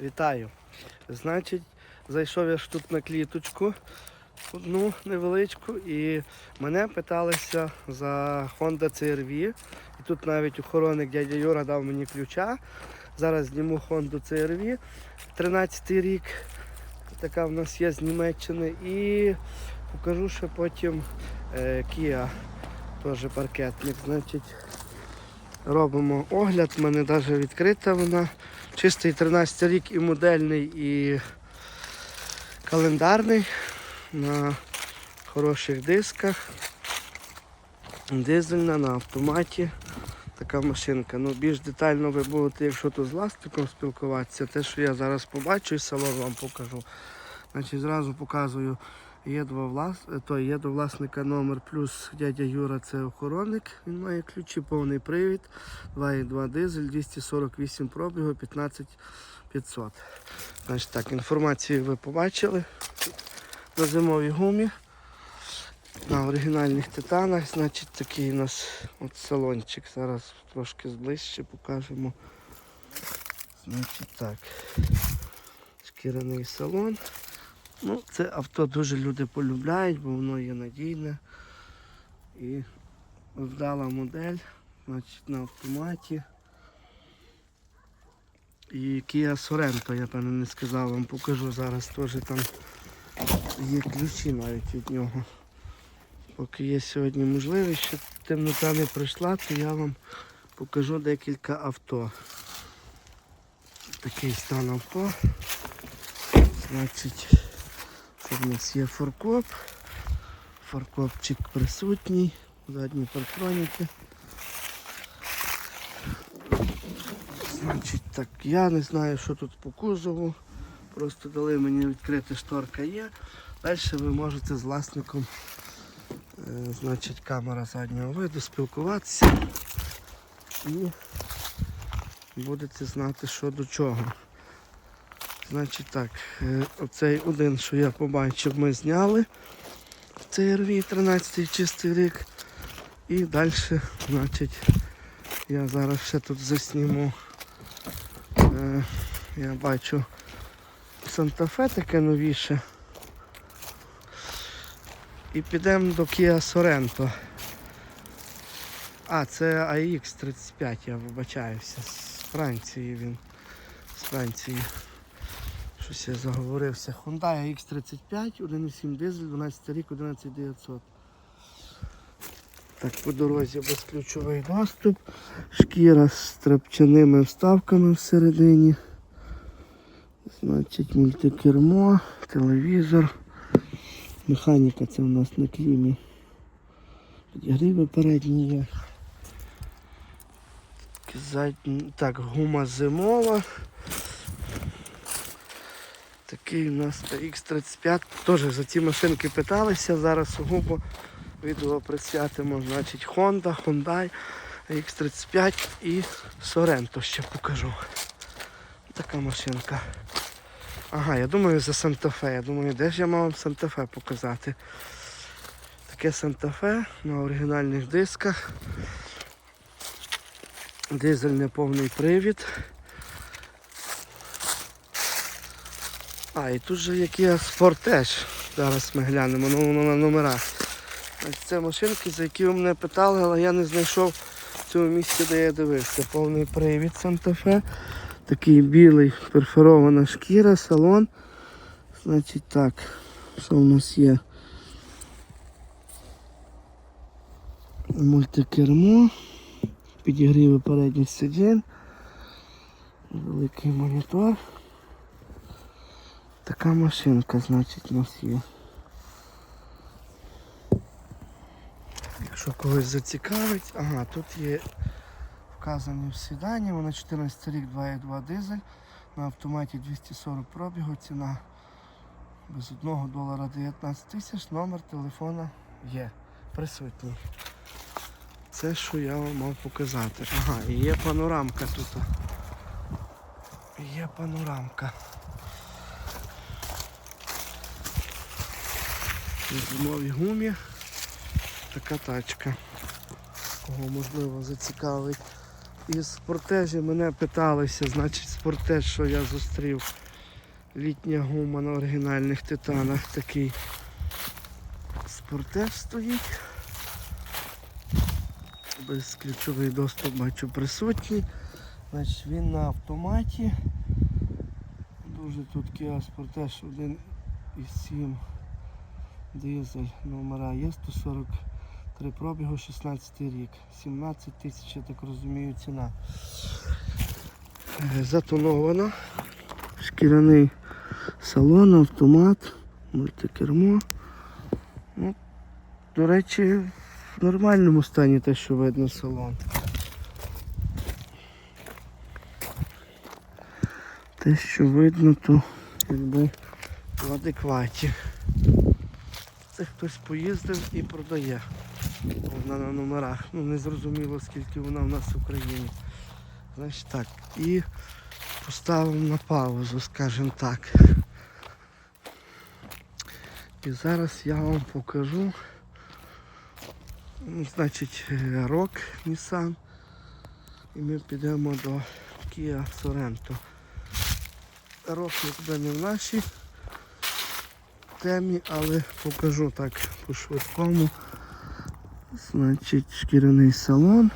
Вітаю. Значить, зайшов я ж тут на кліточку, одну невеличку, і мене питалися за Honda CR-V. І тут навіть охоронник дядя Юра дав мені ключа. Зараз зніму Honda CR-V. 13 рік. Така в нас є з Німеччини. І покажу ще потім е, Kia, теж паркетник. Значить, робимо огляд. У мене навіть відкрита вона. Чистий 13 рік і модельний, і календарний на хороших дисках. Дизельна на автоматі. Така машинка. Ну, більш детально ви будете, якщо тут з власником спілкуватися, те, що я зараз побачу і салон вам покажу. Значить, зразу показую, є влас... то є до власника номер плюс дядя Юра це охоронник. Він має ключі, повний привід, 2,2 дизель, 248 пробігу, 15 500. Значить так, інформацію ви побачили на зимовій гумі. На оригінальних титанах, значить такий у нас от салончик. Зараз трошки зближче покажемо. Значить так. Шкіряний салон. Ну, це авто дуже люди полюбляють, бо воно є надійне. І вдала модель, значить на автоматі. І Kia Sorento, я певно не сказав, вам покажу зараз теж там є ключі навіть від нього. Поки є сьогодні можливість, щоб темнота не пройшла, то я вам покажу декілька авто. Такий стан авто. Значить, тут у нас є форкоп. Форкопчик присутній, задні партроніки. Значить так, я не знаю, що тут по кузову. Просто дали мені відкрити шторка є. Далі ви можете з власником, е, значить, камера заднього виду, спілкуватися і будете знати, що до чого. Значить так, е, оцей один, що я побачив, ми зняли. Цей RV 13 чистий рік. І далі, значить, я зараз ще тут засніму. Е, я бачу Санта-Фе таке новіше. І підемо до Kia Sorento. А, це AX35, я вибачаюся. З Франції він. З Франції. Щось я заговорився. Hyundai X35, 1,7 дизель, 12 рік, 11900. Так, по дорозі безключовий доступ. Шкіра з трапчаними вставками всередині. Значить, мультикермо, телевізор. Механіка це у нас на клімі. Підігріви передні є. Так, гума зимова. Такий у нас X35. Теж за ці машинки питалися. Зараз сугубо відео присвятимо. Значить Honda, Hyundai, X35 і Sorento ще покажу. Така машинка. Ага, я думаю за Санта-Фе. Я думаю, де ж я мав вам Санта-Фе показати. Таке Санта-Фе на оригінальних дисках. Дизельний повний привід. А, і тут же є Sportage. Зараз ми глянемо, ну на номерах. Це машинки, за які ви мене питали, але я не знайшов в цьому місці, де я дивився. Повний привід Санта-Фе. Такий білий перфорована шкіра, салон. Значить так, що в нас є? Мультикермо, підігріви передніх сидінь, великий монітор. Така машинка, значить, у нас є. Якщо когось зацікавить, ага, тут є вказані всі дані, вона 14 рік 2,2 дизель, на автоматі 240 пробігу, ціна без 1 долара 19 тисяч, номер телефона є присутній. Це що я вам мав показати. Ага, і є панорамка тут. Є панорамка. На зимовій гумі така тачка. Кого можливо зацікавить. із спортежі мене питалися, значить спортеж, що я зустрів. Літня гума на оригінальних титанах такий. Спортеж стоїть. Безключовий доступ бачу присутній. Значить, він на автоматі. Дуже тут Kia Sportage 1,7 дизель номера є 143 пробігу 16 рік. 17 тисяч, я так розумію, ціна. Е, Затоновано. Шкіряний салон, автомат, мультикермо. Ну, до речі, в нормальному стані те, що видно салон. Те, що видно, то якби в адекваті. Це хтось поїздив і продає. Вона на номерах. Ну не зрозуміло скільки вона в нас в Україні. Значить так. І поставимо на паузу, скажімо так. І зараз я вам покажу. ну, Значить, рок Nissan. І ми підемо до Kia Sorento. Рок якби не в нашій темі, але покажу так по швидкому. Значить, шкіряний салон.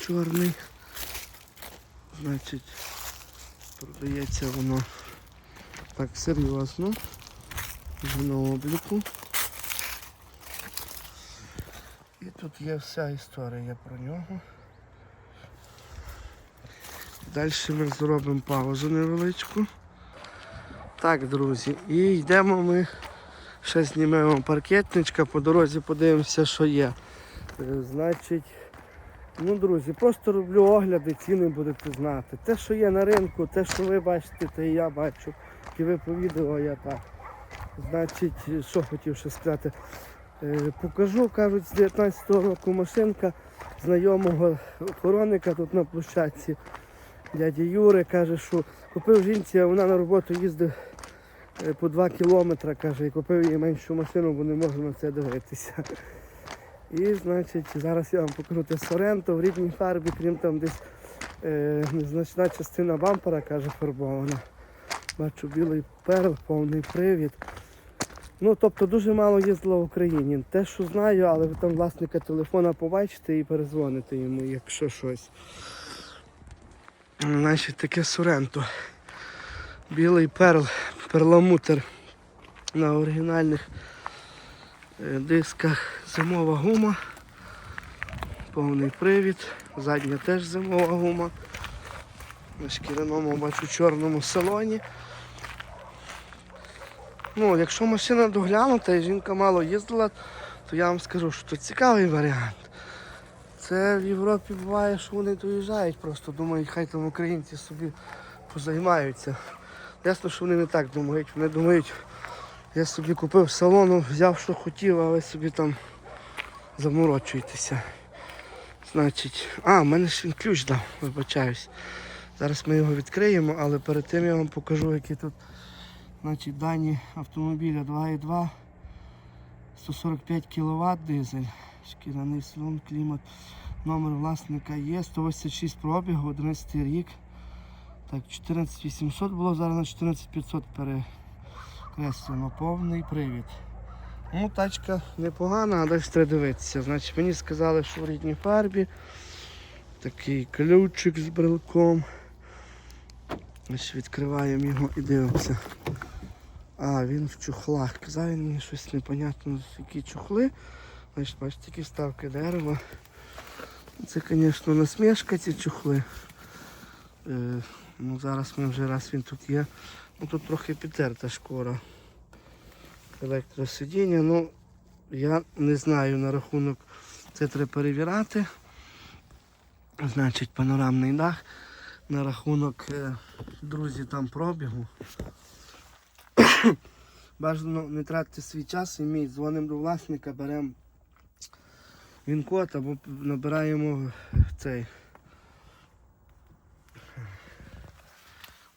Чорний. Значить, продається воно так серйозно. На обліку. І тут є вся історія про нього. Далі ми зробимо паузу невеличку. Так, друзі, і йдемо ми. Ще знімемо паркетничка, по дорозі подивимося, що є. Е, Значить, ну, друзі, просто роблю огляди, ціни будете знати. Те, що є на ринку, те, що ви бачите, те і я бачу. І ви по відео, я так. Значить, що хотів ще сказати. Е, Покажу, кажуть, з 19-го року машинка знайомого охоронника тут на площадці. Дяді Юри каже, що купив жінці, а вона на роботу їздив е, по 2 кілометри, каже, і купив їй меншу машину, бо не можу на це дивитися. І значить, зараз я вам покажу те Соренто в рідній фарбі, крім там десь е, незначна частина бампера, каже, фарбована. Бачу білий перл, повний привід. Ну, тобто дуже мало їздила в Україні. Те, що знаю, але ви там власника телефона побачите і перезвоните йому, якщо щось. Значить, таке Соренто. Білий перл, перламутр на оригінальних е, дисках. Зимова гума. Повний привід. Задня теж зимова гума. На шкіряному бачу чорному салоні. Ну, якщо машина доглянута і жінка мало їздила, то я вам скажу, що це цікавий варіант. Це в Європі буває, що вони доїжджають, просто думають, хай там українці собі позаймаються. Ясно, що вони не так думають. Вони думають, я собі купив салону, взяв, що хотів, а ви собі там заморочуєтеся. Значить, а, в мене ж він ключ дав, вибачаюсь. Зараз ми його відкриємо, але перед тим я вам покажу, які тут значить, дані автомобіля 2.2, 145 кВт дизель, шкіряний салон, клімат, номер власника є, 186 пробігу, 11 рік. Так, 14800 було, зараз на 14500 перекреслено, повний привід. Ну, тачка непогана, а далі треба дивитися. Значить, мені сказали, що в рідній фарбі. Такий ключик з брелком. Ось відкриваємо його і дивимося. А, він в чухлах. Казав він мені щось непонятно, які чухли. Значить, бачите, такі вставки дерева. Це, звісно, насмішка ці чухли. Ну, зараз ми вже раз він тут є. Ну тут трохи підтерта шкора. Електросидіння. Ну, я не знаю на рахунок. Це треба перевіряти. Значить, панорамний дах. На рахунок, е, друзі, там пробігу. Бажано не тратити свій час і мій. Дзвонимо до власника, беремо він код або набираємо цей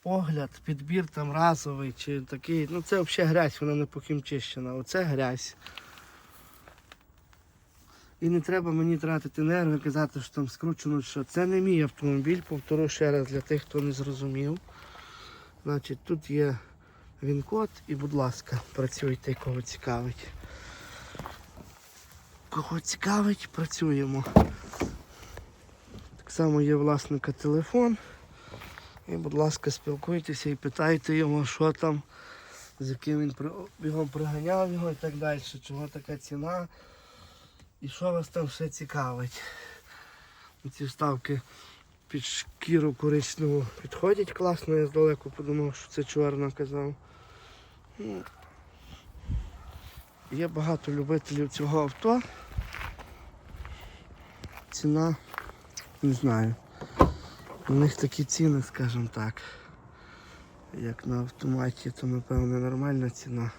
огляд, підбір там разовий чи такий. Ну це взагалі грязь, вона не покімчищена. Оце грязь. І не треба мені тратити нерви, казати, що там скручено, що це не мій автомобіль, повторю ще раз для тих, хто не зрозумів. Значить, тут є він-код і, будь ласка, працюйте, кого цікавить. Кого цікавить, працюємо. Так само є власника телефон. І, будь ласка, спілкуйтеся і питайте його, що там, з яким він бігом приганяв його і так далі, чого така ціна. І що вас там ще цікавить? Ці вставки під шкіру коричневу підходять класно, я здалеку подумав, що це чорна казав. Ну, Є багато любителів цього авто. Ціна, не знаю. У них такі ціни, скажімо так. Як на автоматі, то напевно нормальна ціна.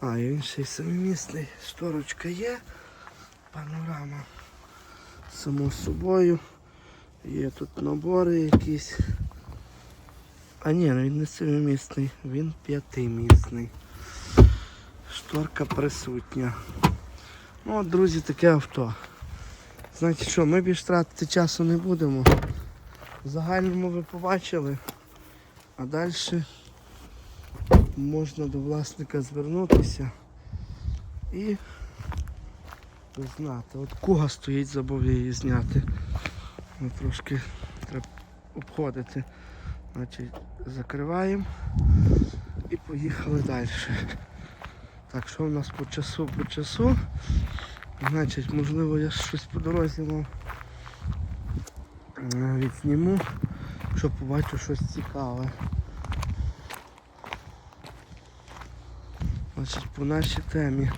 А, і він ще й самомісний. Шторочка є. Панорама. Само собою. Є тут набори якісь. А ні, ну він не семимісний, він п'ятимісний. Шторка присутня. Ну от, друзі, таке авто. Значить що, ми більш тратити часу не будемо. В загальному ви побачили. А далі можна до власника звернутися і знати. От куга стоїть, забув її зняти. Ну, трошки треба обходити. Значить, закриваємо і поїхали далі. Так, що в нас по часу? По часу. Значить, можливо, я щось по дорозі мав е, відзніму, щоб побачив щось цікаве. Значить, по нашій темі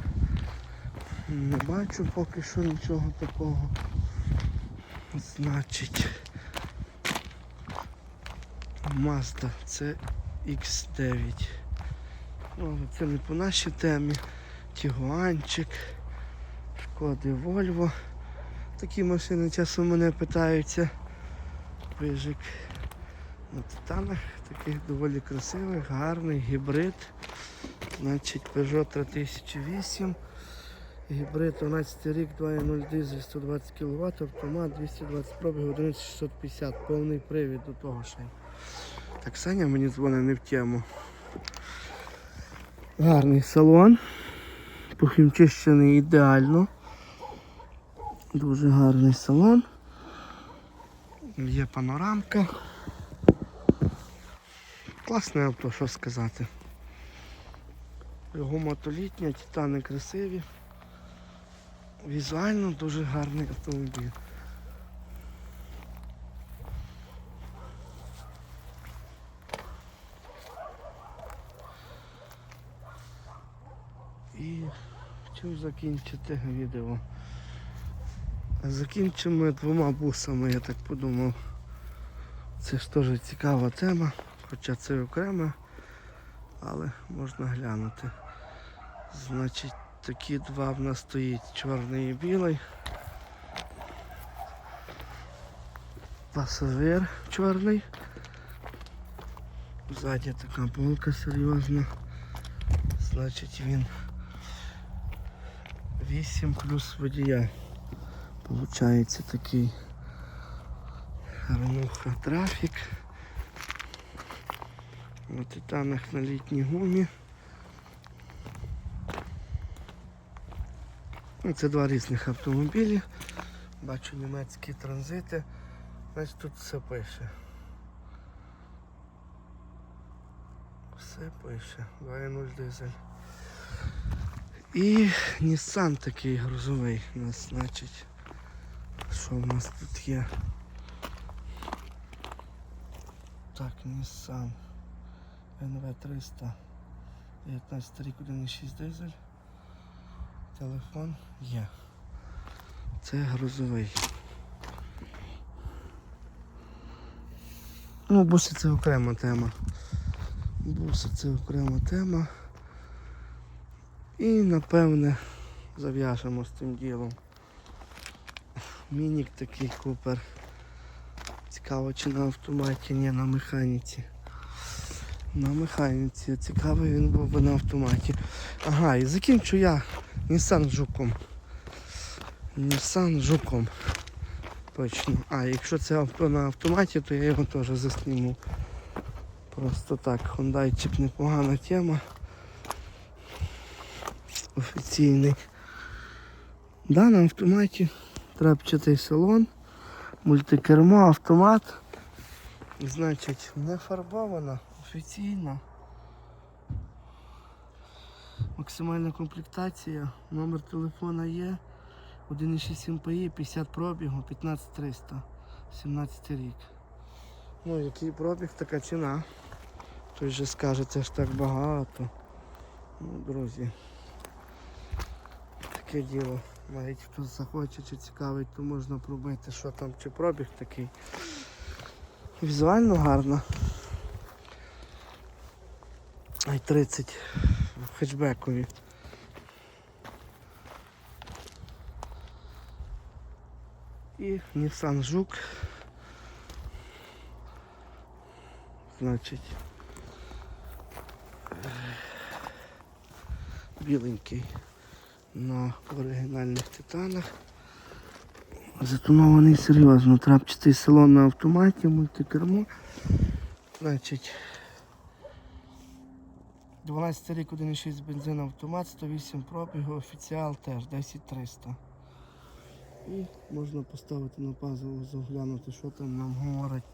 не бачу поки що нічого такого. Значить, Mazda це X9. Ну, але це не по нашій темі. Тігуанчик, шкоди Volvo. Такі машини часом мене питаються. Вижик на титанах, таких доволі красивих, гарний гібрид. Значить Peugeot 3008. Гібрид 12 рік, 2.0 дизель, 120 кВт, автомат, 220 пробіг, 11650, повний привід до того ще. Так, Саня мені дзвонить не в тему. Гарний салон. Похімчищений ідеально. Дуже гарний салон. Є панорамка. Класне авто, що сказати. Його мотолітня, титани красиві. Візуально дуже гарний автомобіль. І хотів закінчити відео. Закінчимо двома бусами, я так подумав. Це ж теж цікава тема, хоча це окрема, але можна глянути. Значить, такі два в нас стоїть чорний і білий. Пасажир чорний. Ззаді така полка серйозна. Значить він 8 плюс водія. Получається такий гарнуха трафік. На титанах на літній гумі. Ну, Це два різних автомобілі. Бачу німецькі транзити. Значить тут все пише. Все пише. 2.0 дизель. І Nissan такий грузовий у нас, значить. Що в нас тут є? Так, Nissan NV300. 19 рік 1.6 дизель. Телефон є. Це грузовий. Ну, буси це окрема тема. Буси це окрема тема. І напевне зав'яжемо з цим ділом. Мінік такий купер. Цікаво чи на автоматі, ні, на механіці. На механіці. Цікавий він був би на автоматі. Ага, і закінчу я Nissan жуком. Nissan жуком. Точно. А, якщо це авто на автоматі, то я його теж засніму. Просто так, хондайчик непогана тема. Офіційний. Да, на автоматі. Трапчатий салон, мультикермо, автомат. Значить, не фарбована, офіційна. Максимальна комплектація, номер телефона є. 1,6 МПІ, 50 пробігу, 15300, 17 рік. Ну, який пробіг, така ціна. Хтось же скаже, це ж так багато. Ну, друзі. Таке діло. Навіть хто захоче чи цікавить, то можна пробити, що там, чи пробіг такий. Візуально гарно. Ай 30 в хетчбекові. І Nissan Жук. Значить. Біленький на оригінальних титанах. Затонований серйозно. Трапчатий салон на автоматі, мультикермо. Значить. 12 рік 1,6 бензин автомат, 108 пробігу, офіціал теж 10300. І можна поставити на пазу, заглянути, що там нам говорить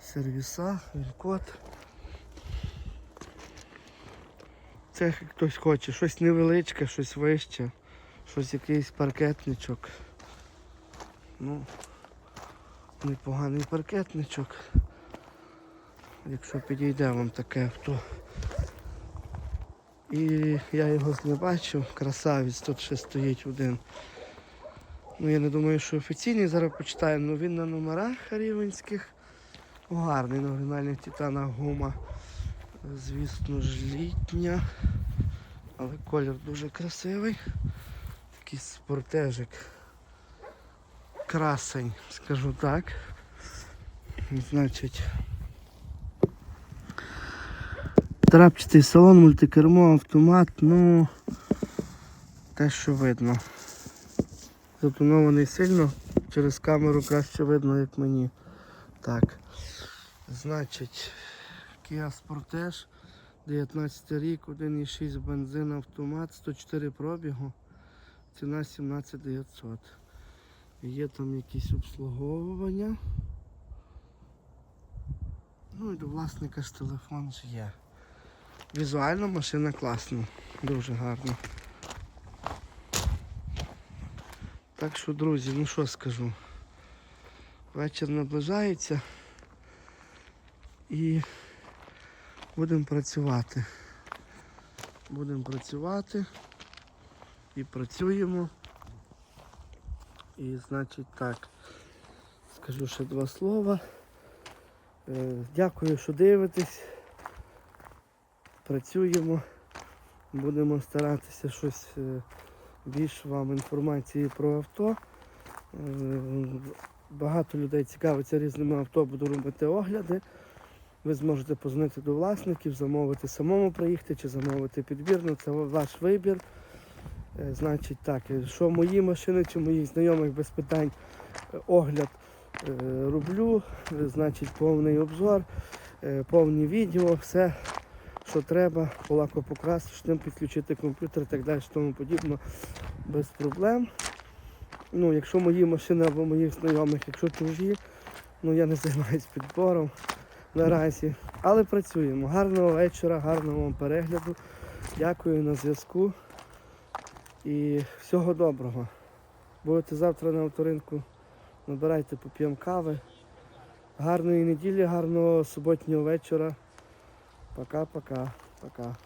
сервіса, код. Це хтось хоче, щось невеличке, щось вище, щось якийсь паркетничок. Ну, непоганий паркетничок. Якщо підійде вам таке авто. І я його не бачив, красавець, тут ще стоїть один. Ну я не думаю, що офіційний, зараз почитаємо, але він на номерах рівенських. Гарний на титанах гума. Звісно ж літня. Але колір дуже красивий. Такий спортежик. Красень, скажу так. Значить. Трапчатий салон, мультикермо, автомат, ну те, що видно. Затонований сильно, через камеру краще видно, як мені. Так. Значить, Kia Sportage, 19 рік, 1,6 бензин, автомат, 104 пробігу, ціна 17 900. Є там якісь обслуговування. Ну і до власника ж телефон ж є. Візуально машина класна, дуже гарна. Так що, друзі, ну що скажу. Вечір наближається і будемо працювати. Будемо працювати і працюємо. І значить так, скажу ще два слова. Е, Дякую, що дивитесь. Працюємо. Будемо старатися щось е, більш вам інформації про авто. Е, Багато людей цікавиться різними авто, буду робити огляди. Ви зможете позвонити до власників, замовити самому приїхати чи замовити підбірно. Це ваш вибір. Е, Значить так, е, що мої машини чи моїх знайомих без питань е, огляд роблю. Значить, повний обзор, повні відео, все, що треба, полакопокрасочним, підключити комп'ютер і так далі, тому подібно, без проблем. Ну, якщо мої машини або моїх знайомих, якщо чужі, ну я не займаюся підбором наразі. Але працюємо. Гарного вечора, гарного вам перегляду. Дякую на зв'язку. І всього доброго. Будете завтра на авторинку, набирайте поп'ємо кави. Гарної неділі, гарного суботнього вечора. Пока-пока. Пока.